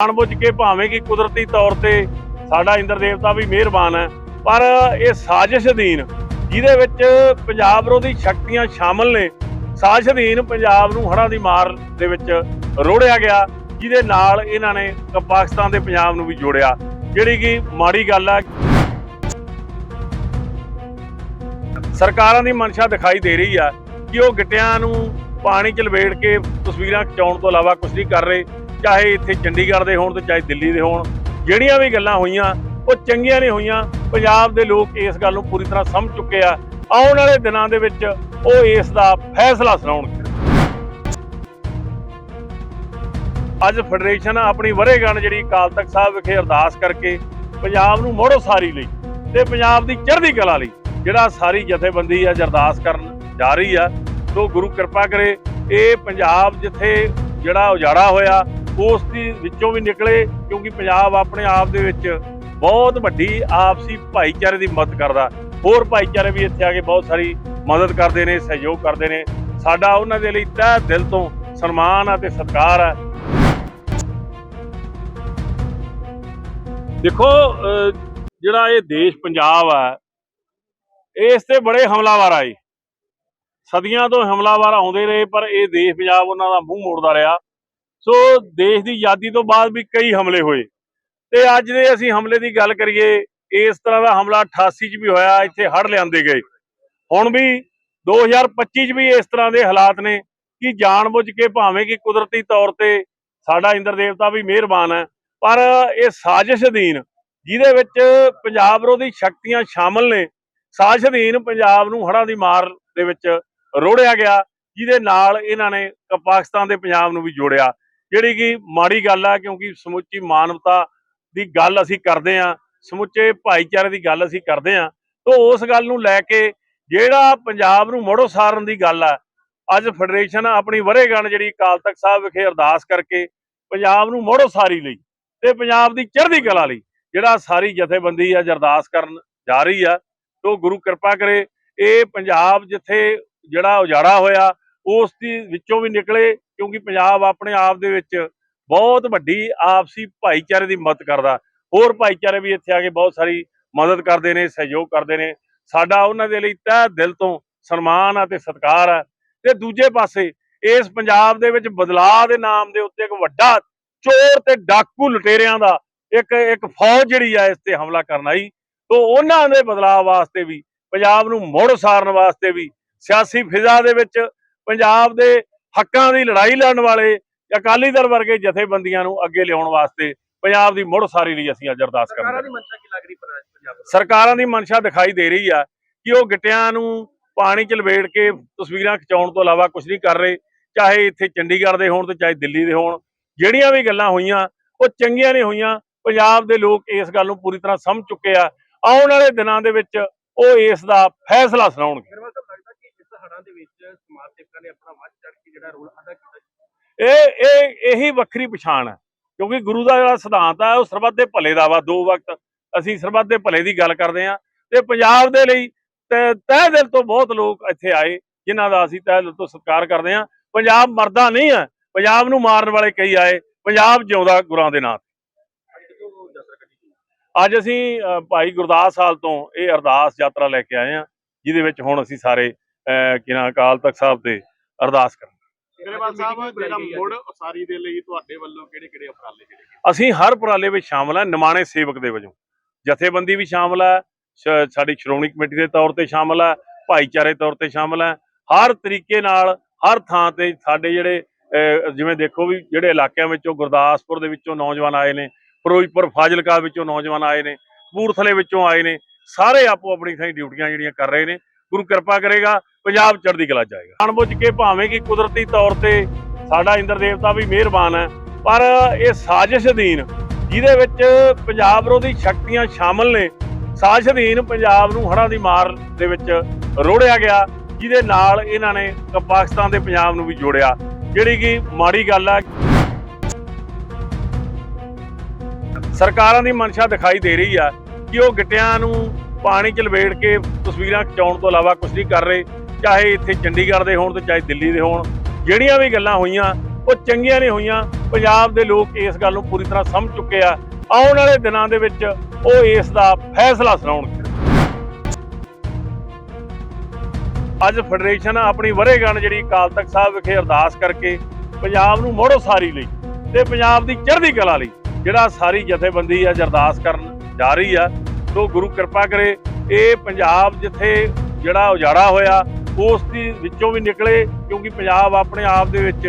ਜਾਣਬੁੱਝ ਕੇ ਭਾਵੇਂ ਕਿ ਕੁਦਰਤੀ ਤੌਰ ਤੇ ਸਾਡਾ ਇੰਦਰ ਦੇਵਤਾ ਵੀ ਮਿਹਰਬਾਨ ਹੈ, ਪਰ ਇਹ ਸਾਜ਼ਿਸ਼ ਅਧੀਨ ਜਿਹਦੇ ਵਿੱਚ ਪੰਜਾਬ ਵਿਰੋਧੀ ਸ਼ਕਤੀਆਂ ਸ਼ਾਮਲ ਨੇ, ਸਾਜ਼ਿਸ਼ ਅਧੀਨ ਪੰਜਾਬ ਨੂੰ ਹੜ੍ਹਾਂ ਦੀ ਮਾਰ ਦੇ ਵਿੱਚ ਰੋੜਿਆ ਗਿਆ, ਜਿਹਦੇ ਨਾਲ ਇਹਨਾਂ ਨੇ ਪਾਕਿਸਤਾਨ ਦੇ ਪੰਜਾਬ ਨੂੰ ਵੀ ਜੋੜਿਆ, ਜਿਹੜੀ ਕਿ ਮਾੜੀ ਗੱਲ ਹੈ। ਸਰਕਾਰਾਂ ਦੀ ਮਨਸ਼ਾ ਦਿਖਾਈ ਦੇ ਰਹੀ ਆ ਕਿ ਉਹ ਗਿੱਟਿਆਂ ਨੂੰ ਪਾਣੀ 'ਚ ਲਵੇੜ ਕੇ ਤਸਵੀਰਾਂ ਖਿਚਾਉਣ ਤੋਂ ਇਲਾਵਾ ਕੁਝ ਨਹੀਂ ਕਰ ਰਹੇ। ਚਾਹੇ ਇੱਥੇ ਚੰਡੀਗੜ੍ਹ ਦੇ ਹੋਣ ਤੇ ਚਾਹੇ ਦਿੱਲੀ ਦੇ ਹੋਣ, ਜਿਹੜੀਆਂ ਵੀ ਗੱਲਾਂ ਹੋਈਆਂ, ਉਹ ਚੰਗੀਆਂ ਨਹੀਂ ਹੋਈਆਂ। ਪੰਜਾਬ ਦੇ ਲੋਕ ਇਸ ਗੱਲ ਨੂੰ ਪੂਰੀ ਤਰ੍ਹਾਂ ਸਮਝ ਚੁੱਕੇ ਆ। ਆਉਣ ਵਾਲੇ ਦਿਨਾਂ ਦੇ ਵਿੱਚ ਉਹ ਇਸ ਦਾ ਫੈਸਲਾ ਸੁਣਾਉਣਗੇ। ਅੱਜ ਫੈਡਰੇਸ਼ਨ ਆਪਣੀ ਵਰੇਗੰਢ ਜਿਹੜੀ ਅਕਾਲ ਤਖਤ ਸਾਹਿਬ ਵਿਖੇ ਅਰਦਾਸ ਕਰਕੇ ਪੰਜਾਬ ਨੂੰ ਮੋੜੋ ਸਾਰੀ ਲਈ ਤੇ ਪੰਜਾਬ ਦੀ ਚੜ੍ਹਦੀ ਕਲਾ ਲਈ ਜਿਹੜਾ ਸਾਰੀ ਜਥੇਬੰਦੀ ਆ ਅਰਦਾਸ ਕਰਨ ਜਾ ਰਹੀ ਆ, ਸੋ ਗੁਰੂ ਕਿਰਪਾ ਕਰੇ ਇਹ ਪੰਜਾਬ ਜਿੱਥੇ ਜਿਹੜਾ ਉਜਾੜਾ ਹੋਇਆ ਉਸ ਦੀ ਵਿੱਚੋਂ ਵੀ ਨਿਕਲੇ, ਕਿਉਂਕਿ ਪੰਜਾਬ ਆਪਣੇ ਆਪ ਦੇ ਵਿੱਚ ਬਹੁਤ ਵੱਡੀ ਆਪਸੀ ਭਾਈਚਾਰੇ ਦੀ ਮਦਦ ਕਰਦਾ। ਹੋਰ ਭਾਈਚਾਰੇ ਵੀ ਇੱਥੇ ਆ ਕੇ ਬਹੁਤ ਸਾਰੀ ਮਦਦ ਕਰਦੇ ਨੇ, ਸਹਿਯੋਗ ਕਰਦੇ ਨੇ। ਸਾਡਾ ਉਹਨਾਂ ਦੇ ਲਈ ਤਹਿ ਦਿਲ ਤੋਂ ਸਨਮਾਨ ਆ ਤੇ ਸਤਿਕਾਰ ਆ। ਦੇਖੋ ਜਿਹੜਾ ਇਹ ਦੇਸ਼ ਪੰਜਾਬ ਆ, ਇਸ ਤੇ ਬੜੇ ਹਮਲਾਵਰ ਆਏ। ਸਦੀਆਂ ਤੋਂ ਹਮਲਾਵਰ ਆਉਂਦੇ ਰਹੇ, ਪਰ ਇਹ ਦੇਸ਼ ਪੰਜਾਬ ਉਹਨਾਂ ਦਾ ਮੂੰਹ ਮੋੜਦਾ ਰਿਹਾ। ਸੋ ਦੇਸ਼ ਦੀ ਆਜ਼ਾਦੀ ਤੋਂ ਬਾਅਦ ਵੀ ਕਈ ਹਮਲੇ ਹੋਏ। ਤੇ ਅੱਜ ਦੇ ਅਸੀਂ ਹਮਲੇ ਦੀ ਗੱਲ ਕਰੀਏ, ਇਸ ਤਰ੍ਹਾਂ ਦਾ ਹਮਲਾ 88 ਚ ਵੀ ਹੋਇਆ, ਇੱਥੇ ਹੜ ਲਿਆਂਦੇ ਗਏ। ਹੁਣ ਵੀ 2025 ਚ ਵੀ ਇਸ ਤਰ੍ਹਾਂ ਦੇ ਹਾਲਾਤ ਨੇ ਕਿ ਜਾਣਬੁੱਝ ਕੇ ਭਾਵੇਂ ਕਿ ਕੁਦਰਤੀ ਤੌਰ ਤੇ ਸਾਡਾ ਇੰਦਰ ਦੇਵਤਾ ਵੀ ਮਿਹਰਬਾਨ ਹੈ, ਪਰ ਇਹ ਸਾਜ਼ਿਸ਼ ਅਧੀਨ ਜਿਹਦੇ ਵਿੱਚ ਪੰਜਾਬ ਵਿਰੋਧੀ ਸ਼ਕਤੀਆਂ ਸ਼ਾਮਲ ਨੇ, ਸਾਜ਼ਿਸ਼ ਅਧੀਨ ਪੰਜਾਬ ਨੂੰ ਹੜ੍ਹਾਂ ਦੀ ਮਾਰ ਦੇ ਵਿੱਚ ਰੋੜਿਆ ਗਿਆ, ਜਿਹਦੇ ਨਾਲ ਇਹਨਾਂ ਨੇ ਪਾਕਿਸਤਾਨ ਦੇ ਪੰਜਾਬ ਨੂੰ ਵੀ ਜੋੜਿਆ। ਜਿਹੜੀ ਕਿ ਮਾੜੀ ਗੱਲ ਆ, ਕਿਉਂਕਿ ਸਮੁੱਚੀ ਮਾਨਵਤਾ ਦੀ ਗੱਲ ਅਸੀਂ ਕਰਦੇ ਹਾਂ, ਸਮੁੱਚੇ ਭਾਈਚਾਰੇ ਦੀ ਗੱਲ ਅਸੀਂ ਕਰਦੇ ਹਾਂ, ਤੋਂ ਉਸ ਗੱਲ ਨੂੰ ਲੈ ਕੇ ਜਿਹੜਾ ਪੰਜਾਬ ਨੂੰ ਮੋੜੋ ਸਾਰਨ ਦੀ ਗੱਲ ਆ, ਅੱਜ ਫੈਡਰੇਸ਼ਨ ਆਪਣੀ ਵਰੇਗਣ ਜਿਹੜੀ ਅਕਾਲ ਤਖਤ ਸਾਹਿਬ ਵਿਖੇ ਅਰਦਾਸ ਕਰਕੇ ਪੰਜਾਬ ਨੂੰ ਮੋੜੋ ਸਾਰੀ ਲਈ ਤੇ ਪੰਜਾਬ ਦੀ ਚੜ੍ਹਦੀ ਕਲਾ ਲਈ ਜਿਹੜਾ ਸਾਰੀ ਜਥੇਬੰਦੀ ਆ ਅਰਦਾਸ ਕਰਨ ਜਾ ਰਹੀ ਆ, ਤੋਂ ਗੁਰੂ ਕਿਰਪਾ ਕਰੇ ਇਹ ਪੰਜਾਬ ਜਿੱਥੇ ਜਿਹੜਾ ਉਜਾੜਾ ਹੋਇਆ, ਉਸ ਦੀ ਵਿੱਚੋਂ ਵੀ ਨਿਕਲੇ ਕਿਉਂਕਿ ਪੰਜਾਬ ਆਪਣੇ ਆਪ ਦੇ ਵਿੱਚ ਬਹੁਤ ਵੱਡੀ ਆਪਸੀ ਭਾਈਚਾਰੇ ਦੀ ਮਦਦ ਕਰਦਾ। ਹੋਰ ਭਾਈਚਾਰੇ ਵੀ ਇੱਥੇ ਆ ਕੇ ਬਹੁਤ ਸਾਰੀ ਮਦਦ ਕਰਦੇ ਨੇ, ਸਹਿਯੋਗ ਕਰਦੇ ਨੇ। ਸਾਡਾ ਉਹਨਾਂ ਦੇ ਲਈ ਤਹਿ ਦਿਲ ਤੋਂ ਸਨਮਾਨ ਆ ਤੇ ਸਤਿਕਾਰ ਆ। ਤੇ ਦੂਜੇ ਪਾਸੇ ਇਸ ਪੰਜਾਬ ਦੇ ਵਿੱਚ ਬਦਲਾਅ ਦੇ ਨਾਮ ਦੇ ਉੱਤੇ ਇੱਕ ਵੱਡਾ ਚੋਰ ਤੇ ਡਾਕੂ ਲੁਟੇਰਿਆਂ ਦਾ ਇੱਕ ਇੱਕ ਫੌਜ ਜਿਹੜੀ ਆ ਇਸ ਤੇ ਹਮਲਾ ਕਰਨ ਆਈ। ਤੋਂ ਉਹਨਾਂ ਦੇ ਬਦਲਾਅ ਵਾਸਤੇ ਵੀ, ਪੰਜਾਬ ਨੂੰ ਮੁੜ ਸਾਰਨ ਵਾਸਤੇ ਵੀ ਸਿਆਸੀ ਫਿਜ਼ਾ ਦੇ ਵਿੱਚ ਪੰਜਾਬ ਦੇ ਹੱਕਾਂ ਦੀ ਲੜਾਈ ਲੜਨ ਵਾਲੇ ਅਕਾਲੀ ਦਲ ਵਰਗੇ ਜਥੇਬੰਦੀਆਂ ਨੂੰ ਅੱਗੇ ਲਿਆਉਣ ਵਾਸਤੇ ਪੰਜਾਬ ਦੀ ਮੁੜ ਸਾਰੀ ਲਈ ਅਸੀਂ ਅੱਜ ਅਰਦਾਸ ਸਰਕਾਰਾਂ ਕਰਦੇ ਦੀ ਮਨਸ਼ਾ ਕੀ ਲੱਗ ਰਹੀ ਪੰਜਾਬ? ਸਰਕਾਰਾਂ ਦੀ ਮਨਸ਼ਾ ਦਿਖਾਈ ਦੇ ਰਹੀ ਆ ਕਿ ਉਹ ਗਿੱਟਿਆਂ ਨੂੰ ਪਾਣੀ 'ਚ ਲਵੇੜ ਕੇ ਤਸਵੀਰਾਂ ਖਿਚਾਉਣ ਤੋਂ ਇਲਾਵਾ ਕੁਝ ਨਹੀਂ ਕਰ ਰਹੇ ਚਾਹੇ ਇੱਥੇ ਚੰਡੀਗੜ੍ਹ ਦੇ ਹੋਣ ਤੇ ਚਾਹੇ ਦਿੱਲੀ ਦੇ ਹੋਣ। ਜਿਹੜੀਆਂ ਵੀ ਗੱਲਾਂ ਹੋਈਆਂ ਉਹ ਚੰਗੀਆਂ ਨਹੀਂ ਹੋਈਆਂ। ਪੰਜਾਬ ਦੇ ਲੋਕ ਇਸ ਗੱਲ ਨੂੰ ਪੂਰੀ ਤਰ੍ਹਾਂ ਸਮਝ ਚੁੱਕੇ ਆ। ਆਉਣ ਵਾਲੇ ਦਿਨਾਂ ਦੇ ਵਿੱਚ ਉਹ ਇਸ ਦਾ ਫੈਸਲਾ ਸੁਣਾਉਣਗੇ। ਮੇਰੇ ਵੱਲ ਤਾਂ ਲੱਗਦਾ ਕਿ ਇਸ ਹੜ੍ਹਾਂ ਦੇ ਵਿੱਚ ਸਮਾਜ ਸੇਵਕਾਂ ਨੇ ਆਪਣਾ ਰੋਲ ਅਦਾ ਕੀਤਾ ਇਹ ਇਹ ਇਹੀ ਵੱਖਰੀ ਪਛਾਣ ਹੈ ਕਿਉਂਕਿ ਗੁਰੂ ਦਾ ਜਿਹੜਾ ਸਿਧਾਂਤ ਹੈ ਉਹ ਸਰਬੱਤ ਦੇ ਭਲੇ ਦਾ ਵਾ ਦੋ ਵਕਤ ਅਸੀਂ ਸਰਬੱਤ ਦੇ ਭਲੇ ਦੀ ਗੱਲ ਕਰਦੇ ਹਾਂ ਤੇ ਪੰਜਾਬ ਦੇ ਲਈ ਤਹਿ ਤਹਿ ਦਿਲ ਤੋਂ ਬਹੁਤ ਲੋਕ ਇੱਥੇ ਆਏ ਜਿਨ੍ਹਾਂ ਦਾ ਅਸੀਂ ਤਹਿ ਦਿਲ ਤੋਂ ਸਤਿਕਾਰ ਕਰਦੇ ਹਾਂ ਪੰਜਾਬ ਮਰਦਾ ਨਹੀਂ ਹੈ ਪੰਜਾਬ ਨੂੰ ਮਾਰਨ ਵਾਲੇ ਕਈ ਆਏ। ਪੰਜਾਬ ਜਿਉਂਦਾ ਗੁਰਾਂ ਦੇ ਨਾਂ ਤੇ। ਅੱਜ ਅਸੀਂ ਭਾਈ ਗੁਰਦਾਸ ਹਾਲ ਤੋਂ ਇਹ ਅਰਦਾਸ ਯਾਤਰਾ ਲੈ ਕੇ ਆਏ ਹਾਂ ਜਿਹਦੇ ਵਿੱਚ ਹੁਣ ਅਸੀਂ ਸਾਰੇ ਕਿਨਾਂ ਅਕਾਲ ਤਖਤ ਸਾਹਿਬ ਤੇ ਅਰਦਾਸ ਕਰਾਂਗੇ। ਗਰੇਵਾਲ ਸਾਹਿਬ ਜਿਹੜਾ ਮੁੜ ਉਸਾਰੀ ਦੇ ਲਈ ਤੁਹਾਡੇ ਵੱਲੋਂ ਕਿਹੜੇ ਕਿਹੜੇ ਉਪਰਾਲੇ ਜਿਹੜੇ ਅਸੀਂ ਹਰ ਉਪਰਾਲੇ ਵਿੱਚ ਸ਼ਾਮਲ ਹਾਂ ਨਿਮਾਣੇ ਸੇਵਕ ਦੇ ਵਜੋਂ। ਜਥੇਬੰਦੀ ਵੀ ਸ਼ਾਮਲ ਹੈ ਸ਼- ਸਾਡੀ ਸ਼੍ਰੋਮਣੀ ਕਮੇਟੀ ਦੇ ਤੌਰ ਤੇ ਸ਼ਾਮਲ ਹੈ ਭਾਈਚਾਰੇ ਤੌਰ ਤੇ ਸ਼ਾਮਲ ਹੈ। ਹਰ ਤਰੀਕੇ ਨਾਲ ਹਰ ਥਾਂ ਤੇ ਸਾਡੇ ਜਿਹੜੇ ਜਿਵੇਂ ਦੇਖੋ ਵੀ ਜਿਹੜੇ ਇਲਾਕਿਆਂ ਵਿੱਚੋਂ ਗੁਰਦਾਸਪੁਰ ਦੇ ਵਿੱਚੋਂ ਨੌਜਵਾਨ ਆਏ ਨੇ ਫਿਰੋਜ਼ਪੁਰ ਫਾਜ਼ਿਲਕਾ ਵਿੱਚੋਂ ਨੌਜਵਾਨ ਆਏ ਨੇ ਕਪੂਰਥਲੇ ਵਿੱਚੋਂ ਆਏ ਨੇ ਸਾਰੇ ਆਪੋ ਆਪਣੀ ਥਾਂ ਡਿਊਟੀਆਂ ਜਿਹੜੀਆਂ ਕਰ ਰਹੇ ਨੇ। ਗੁਰੂ ਕਿਰਪਾ ਕਰੇਗਾ ਪੰਜਾਬ ਚੜ੍ਹਦੀ ਕਲਾ 'ਚ ਜਾਏਗਾ ਜਾਣਬੁੱਝ ਕੇ ਭਾਵੇਂ ਕਿ ਕੁਦਰਤੀ ਤੌਰ ਤੇ ਸਾਡਾ ਇੰਦਰ ਦੇਵਤਾ ਵੀ ਮਿਹਰਬਾਨ ਹੈ, ਪਰ ਇਹ ਸਾਜ਼ਿਸ਼ ਅਧੀਨ ਜਿਹਦੇ ਵਿੱਚ ਪੰਜਾਬ ਵਿਰੋਧੀ ਸ਼ਕਤੀਆਂ ਸ਼ਾਮਲ ਨੇ, ਸਾਜ਼ਿਸ਼ ਅਧੀਨ ਪੰਜਾਬ ਨੂੰ ਹੜ੍ਹਾਂ ਦੀ ਮਾਰ ਦੇ ਵਿੱਚ ਰੋੜਿਆ ਗਿਆ, ਜਿਹਦੇ ਨਾਲ ਇਹਨਾਂ ਨੇ ਪਾਕਿਸਤਾਨ ਦੇ ਪੰਜਾਬ ਨੂੰ ਵੀ ਜੋੜਿਆ, ਜਿਹੜੀ ਕਿ ਮਾੜੀ ਗੱਲ ਆ ਸਰਕਾਰਾਂ ਦੀ ਮਨਸ਼ਾ ਦਿਖਾਈ ਦੇ ਰਹੀ ਆ ਕਿ ਉਹ ਗਿੱਟਿਆਂ ਨੂੰ ਪਾਣੀ 'ਚ ਲਵੇੜ ਕੇ ਤਸਵੀਰਾਂ ਖਿਚਾਉਣ ਤੋਂ ਇਲਾਵਾ ਕੁਝ ਨਹੀਂ ਕਰ ਰਹੇ। ਚਾਹੇ ਇੱਥੇ ਚੰਡੀਗੜ੍ਹ ਦੇ ਹੋਣ ਤੇ ਚਾਹੇ ਦਿੱਲੀ ਦੇ ਹੋਣ, ਜਿਹੜੀਆਂ ਵੀ ਗੱਲਾਂ ਹੋਈਆਂ, ਉਹ ਚੰਗੀਆਂ ਨਹੀਂ ਹੋਈਆਂ। ਪੰਜਾਬ ਦੇ ਲੋਕ ਇਸ ਗੱਲ ਨੂੰ ਪੂਰੀ ਤਰ੍ਹਾਂ ਸਮਝ ਚੁੱਕੇ ਆ। ਆਉਣ ਵਾਲੇ ਦਿਨਾਂ ਦੇ ਵਿੱਚ ਉਹ ਇਸ ਦਾ ਫੈਸਲਾ ਸੁਣਾਉਣਗੇ। ਅੱਜ ਫੈਡਰੇਸ਼ਨ ਆਪਣੀ ਵਰੇਗੰਢ ਜਿਹੜੀ ਅਕਾਲ ਤਖਤ ਸਾਹਿਬ ਵਿਖੇ ਅਰਦਾਸ ਕਰਕੇ ਪੰਜਾਬ ਨੂੰ ਮੋੜੋ ਸਾਰੀ ਲਈ ਤੇ ਪੰਜਾਬ ਦੀ ਚੜ੍ਹਦੀ ਕਲਾ ਲਈ ਜਿਹੜਾ ਸਾਰੀ ਜਥੇਬੰਦੀ ਅੱਜ ਅਰਦਾਸ ਕਰਨ ਜਾ ਰਹੀ ਆ, ਸੋ ਗੁਰੂ ਕਿਰਪਾ ਕਰੇ ਇਹ ਪੰਜਾਬ ਜਿੱਥੇ ਜਿਹੜਾ ਉਜਾੜਾ ਹੋਇਆ ਉਸ ਦੀ ਵਿੱਚੋਂ ਵੀ ਨਿਕਲੇ, ਕਿਉਂਕਿ ਪੰਜਾਬ ਆਪਣੇ ਆਪ ਦੇ ਵਿੱਚ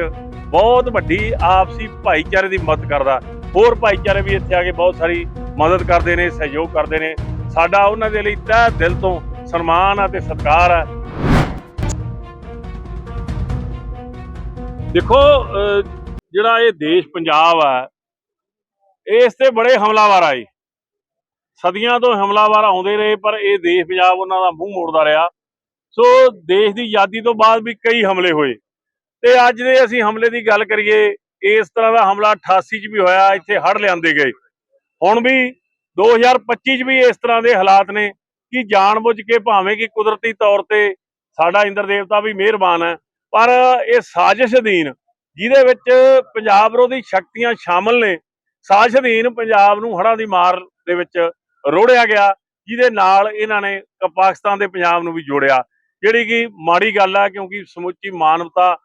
ਬਹੁਤ ਵੱਡੀ ਆਪਸੀ ਭਾਈਚਾਰੇ ਦੀ ਮਦਦ ਕਰਦਾ। ਹੋਰ ਭਾਈਚਾਰੇ ਵੀ ਇੱਥੇ ਆ ਕੇ ਬਹੁਤ ਸਾਰੀ ਮਦਦ ਕਰਦੇ ਨੇ, ਸਹਿਯੋਗ ਕਰਦੇ ਨੇ। ਸਾਡਾ ਉਹਨਾਂ ਦੇ ਲਈ ਤਹਿ ਦਿਲ ਤੋਂ ਸਨਮਾਨ ਆ ਤੇ ਸਤਿਕਾਰ ਹੈ ਦੇਖੋ ਜਿਹੜਾ ਇਹ ਦੇਸ਼ ਪੰਜਾਬ ਆ, ਇਸ ਤੇ ਬੜੇ ਹਮਲਾਵਰ ਆਏ। ਸਦੀਆਂ ਤੋਂ ਹਮਲਾਵਰ ਆਉਂਦੇ ਰਹੇ, ਪਰ ਇਹ ਦੇਸ਼ ਪੰਜਾਬ ਉਹਨਾਂ ਦਾ ਮੂੰਹ ਮੋੜਦਾ ਰਿਹਾ। ਸੋ ਦੇਸ਼ ਦੀ ਆਜ਼ਾਦੀ ਤੋਂ ਬਾਅਦ ਵੀ ਕਈ ਹਮਲੇ ਹੋਏ। ਤੇ ਅੱਜ ਦੇ ਅਸੀਂ ਹਮਲੇ ਦੀ ਗੱਲ ਕਰੀਏ, ਇਸ ਤਰ੍ਹਾਂ ਦਾ ਹਮਲਾ 88 ਚ ਵੀ ਹੋਇਆ, ਇੱਥੇ ਹੜ ਲਿਆਂਦੇ ਗਏ। ਹੁਣ ਵੀ 2025 ਚ ਵੀ ਇਸ ਤਰ੍ਹਾਂ ਦੇ ਹਾਲਾਤ ਨੇ ਕਿ ਜਾਣਬੁੱਝ ਕੇ ਭਾਵੇਂ ਕਿ ਕੁਦਰਤੀ ਤੌਰ ਤੇ ਸਾਡਾ ਇੰਦਰ ਦੇਵਤਾ ਵੀ ਮਿਹਰਬਾਨ ਹੈ, ਪਰ ਇਹ ਸਾਜ਼ਿਸ਼ ਅਧੀਨ ਜਿਹਦੇ ਵਿੱਚ ਪੰਜਾਬ ਵਿਰੋਧੀ ਸ਼ਕਤੀਆਂ ਸ਼ਾਮਲ ਨੇ, ਸਾਜ਼ਿਸ਼ ਅਧੀਨ ਪੰਜਾਬ ਨੂੰ ਹੜ੍ਹਾਂ ਦੀ ਮਾਰ ਦੇ ਵਿੱਚ ਰੋੜਿਆ ਗਿਆ, ਜਿਹਦੇ ਨਾਲ ਇਹਨਾਂ ਨੇ ਪਾਕਿਸਤਾਨ ਦੇ ਪੰਜਾਬ ਨੂੰ ਵੀ ਜੋੜਿਆ। ਜਿਹੜੀ ਕਿ ਮਾੜੀ ਗੱਲ ਆ, ਕਿਉਂਕਿ ਸਮੁੱਚੀ ਮਾਨਵਤਾ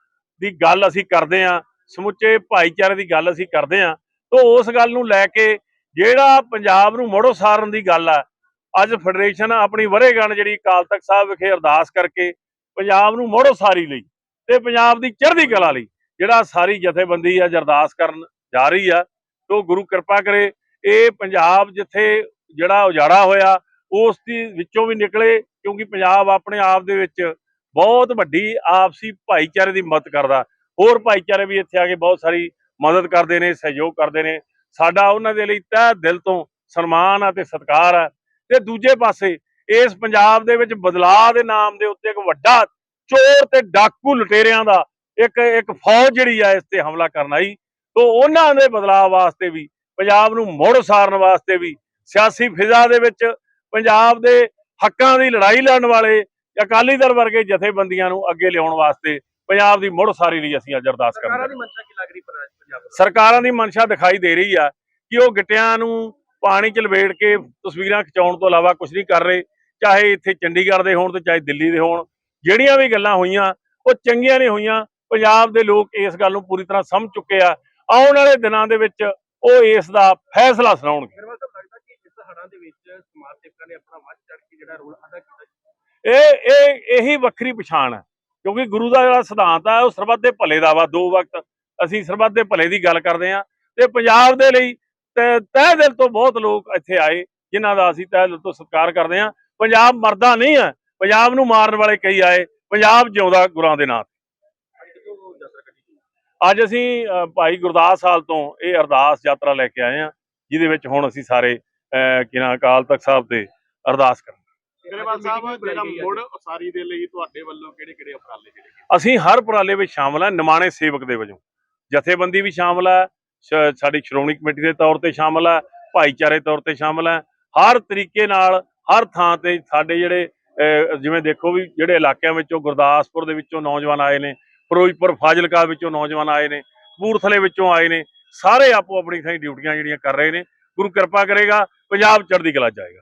ਦੀ ਗੱਲ ਅਸੀਂ ਕਰਦੇ ਹਾਂ ਸਮੁੱਚੇ ਭਾਈਚਾਰੇ ਦੀ ਗੱਲ ਅਸੀਂ ਕਰਦੇ ਹਾਂ ਤੋਂ ਉਸ ਗੱਲ ਨੂੰ ਲੈ ਕੇ ਜਿਹੜਾ ਪੰਜਾਬ ਨੂੰ ਮੋੜੋ ਸਾਰਨ ਦੀ ਗੱਲ ਆ, ਅੱਜ ਫੈਡਰੇਸ਼ਨ ਆਪਣੀ ਵਰੇਗਣ ਜਿਹੜੀ ਅਕਾਲ ਤਖਤ ਸਾਹਿਬ ਵਿਖੇ ਅਰਦਾਸ ਕਰਕੇ ਪੰਜਾਬ ਨੂੰ ਮੋੜੋ ਸਾਰੀ ਲਈ ਤੇ ਪੰਜਾਬ ਦੀ ਚੜ੍ਹਦੀ ਕਲਾ ਲਈ ਜਿਹੜਾ ਸਾਰੀ ਜਥੇਬੰਦੀ ਅੱਜ ਅਰਦਾਸ ਕਰਨ ਜਾ ਰਹੀ ਆ, ਤੋਂ ਗੁਰੂ ਕਿਰਪਾ ਕਰੇ ਇਹ ਪੰਜਾਬ ਜਿੱਥੇ ਜਿਹੜਾ ਉਜਾੜਾ ਹੋਇਆ, ਉਸ ਦੀ ਵਿੱਚੋਂ ਵੀ ਨਿਕਲੇ ਕਿਉਂਕਿ ਪੰਜਾਬ ਆਪਣੇ ਆਪ ਦੇ ਵਿੱਚ ਬਹੁਤ ਵੱਡੀ ਆਪਸੀ ਭਾਈਚਾਰੇ ਦੀ ਮਦਦ ਕਰਦਾ। ਹੋਰ ਭਾਈਚਾਰੇ ਵੀ ਇੱਥੇ ਆ ਕੇ ਬਹੁਤ ਸਾਰੀ ਮਦਦ ਕਰਦੇ ਨੇ, ਸਹਿਯੋਗ ਕਰਦੇ ਨੇ। ਸਾਡਾ ਉਹਨਾਂ ਦੇ ਲਈ ਤਹਿ ਦਿਲ ਤੋਂ ਸਨਮਾਨ ਆ ਤੇ ਸਤਿਕਾਰ ਹੈ ਤੇ ਦੂਜੇ ਪਾਸੇ ਇਸ ਪੰਜਾਬ ਦੇ ਵਿੱਚ ਬਦਲਾਅ ਦੇ ਨਾਮ ਦੇ ਉੱਤੇ ਇੱਕ ਵੱਡਾ ਚੋਰ ਤੇ ਡਾਕੂ ਲੁਟੇਰਿਆਂ ਦਾ ਇੱਕ ਇੱਕ ਫੌਜ ਜਿਹੜੀ ਆ ਇਸ ਤੇ ਹਮਲਾ ਕਰਨ ਆਈ। ਤੋਂ ਉਹਨਾਂ ਦੇ ਬਦਲਾਅ ਵਾਸਤੇ ਵੀ, ਪੰਜਾਬ ਨੂੰ ਮੁੜ ਸਾਰਨ ਵਾਸਤੇ ਵੀ, ਸਿਆਸੀ ਫਿਜ਼ਾ ਦੇ ਵਿੱਚ ਪੰਜਾਬ ਦੇ ਹੱਕਾਂ ਦੀ ਲੜਾਈ ਲੜਨ ਵਾਲੇ ਅਕਾਲੀ ਦਲ ਵਰਗੇ ਜਥੇਬੰਦੀਆਂ ਨੂੰ ਅੱਗੇ ਲਿਆਉਣ ਵਾਸਤੇ ਪੰਜਾਬ ਦੀ ਮੁੜ ਸਾਰੀ ਲਈ ਅਸੀਂ ਅੱਜ ਅਰਦਾਸ ਸਰਕਾਰਾਂ ਕਰਦੇ ਦੀ ਮਨਸ਼ਾ ਕੀ ਲੱਗ ਰਹੀ ਪਰ ਅੱਜ ਪੰਜਾਬ ਨੂੰ? ਸਰਕਾਰਾਂ ਦੀ ਮਨਸ਼ਾ ਦਿਖਾਈ ਦੇ ਰਹੀ ਆ ਕਿ ਉਹ ਗਿੱਟਿਆਂ ਨੂੰ ਪਾਣੀ ਚ ਲਵੇੜ ਕੇ ਤਸਵੀਰਾਂ ਖਿਚਾਉਣ ਤੋਂ ਇਲਾਵਾ ਕੁਝ ਨਹੀਂ ਕਰ ਰਹੇ ਚਾਹੇ ਇੱਥੇ ਚੰਡੀਗੜ੍ਹ ਦੇ ਹੋਣ ਤੇ ਚਾਹੇ ਦਿੱਲੀ ਦੇ ਹੋਣ। ਜਿਹੜੀਆਂ ਵੀ ਗੱਲਾਂ ਹੋਈਆਂ ਉਹ ਚੰਗੀਆਂ ਨਹੀਂ ਹੋਈਆਂ। ਪੰਜਾਬ ਦੇ ਲੋਕ ਇਸ ਗੱਲ ਨੂੰ ਪੂਰੀ ਤਰ੍ਹਾਂ ਸਮਝ ਚੁੱਕੇ ਆ। ਆਉਣ ਵਾਲੇ ਦਿਨਾਂ ਦੇ ਵਿੱਚ ਉਹ ਇਸ ਦਾ ਫੈਸਲਾ ਸੁਣਾਉਣਗੇ। ਹੜ੍ਹਾਂ ਦੇ ਵਿੱਚ ਸਮਾਜ ਸੇਵਕਾਂ ਨੇ ਆਪਣਾ ਰੋਲ ਅਦਾ ਕੀਤਾ ਇਹ ਇਹ ਇਹੀ ਵੱਖਰੀ ਪਛਾਣ ਹੈ ਕਿਉਂਕਿ ਗੁਰੂ ਦਾ ਜਿਹੜਾ ਸਿਧਾਂਤ ਆ ਉਹ ਸਰਬੱਤ ਦੇ ਭਲੇ ਦਾ ਵਾ ਦੋ ਵਕਤ ਅਸੀਂ ਸਰਬੱਤ ਦੇ ਭਲੇ ਦੀ ਗੱਲ ਕਰਦੇ ਆ ਤੇ ਪੰਜਾਬ ਦੇ ਲਈ ਤੇ ਤਹਿ ਦਿਲ ਤੋਂ ਬਹੁਤ ਲੋਕ ਇੱਥੇ ਆਏ ਜਿਨ੍ਹਾਂ ਦਾ ਅਸੀਂ ਤਹਿ ਦਿਲ ਤੋਂ ਸਤਿਕਾਰ ਕਰਦੇ ਆ ਪੰਜਾਬ ਮਰਦਾ ਨਹੀਂ ਹੈ ਪੰਜਾਬ ਨੂੰ ਮਾਰਨ ਵਾਲੇ ਕਈ ਆਏ ਪੰਜਾਬ ਜਿਉਂਦਾ ਗੁਰਾਂ ਦੇ ਨਾਂ। ਅੱਜ ਅਸੀਂ ਭਾਈ ਗੁਰਦਾਸ ਹਾਲ ਤੋਂ ਇਹ ਅਰਦਾਸ ਯਾਤਰਾ ਲੈ ਕੇ ਆਏ ਆ ਜਿਹਦੇ ਵਿੱਚ ਹੁਣ ਅਸੀਂ ਸਾਰੇ ਅ, ਕੀ ਨਾਂ ਅਕਾਲ ਤਖਤ ਸਾਹਿਬ ਤੇ ਅਰਦਾਸ ਕਰਾਂਗੇ। ਗਰੇਵਾਲ ਸਾਹਿਬ ਜਿਹੜਾ ਮੁੜ ਉਸਾਰੀ ਦੇ ਲਈ ਤੁਹਾਡੇ ਵੱਲੋਂ ਕਿਹੜੇ ਕਿਹੜੇ ਉਪਰਾਲੇ ਜਿਹੜੇ ਅਸੀਂ ਹਰ ਉਪਰਾਲੇ ਵਿੱਚ ਸ਼ਾਮਲ ਹਾਂ ਨਿਮਾਣੇ ਸੇਵਕ ਦੇ ਵਜੋਂ। ਜਥੇਬੰਦੀ ਵੀ ਸ਼ਾਮਲ ਹੈ ਸ਼- ਸਾਡੀ ਸ਼੍ਰੋਮਣੀ ਕਮੇਟੀ ਦੇ ਤੌਰ ਤੇ ਸ਼ਾਮਲ ਹੈ ਭਾਈਚਾਰੇ ਤੌਰ ਤੇ ਸ਼ਾਮਲ ਹੈ। ਹਰ ਤਰੀਕੇ ਨਾਲ ਹਰ ਥਾਂ ਤੇ ਸਾਡੇ ਜਿਹੜੇ ਜਿਵੇਂ ਦੇਖੋ ਵੀ ਜਿਹੜੇ ਇਲਾਕਿਆਂ ਵਿੱਚੋਂ ਗੁਰਦਾਸਪੁਰ ਦੇ ਵਿੱਚੋਂ ਨੌਜਵਾਨ ਆਏ ਨੇ ਫਿਰੋਜ਼ਪੁਰ ਫਾਜ਼ਿਲਕਾ ਵਿੱਚੋਂ ਨੌਜਵਾਨ ਆਏ ਨੇ ਕਪੂਰਥਲੇ ਵਿੱਚੋਂ ਆਏ ਨੇ ਸਾਰੇ ਆਪੋ ਆਪਣੀ ਥਾਂ ਡਿਊਟੀਆਂ ਜਿਹੜੀਆਂ ਕਰ ਰਹੇ ਨੇ। ਗੁਰੂ ਕਿਰਪਾ ਕਰੇਗਾ ਪੰਜਾਬ ਚੜ੍ਹਦੀ ਕਲਾ ਜਾਏਗਾ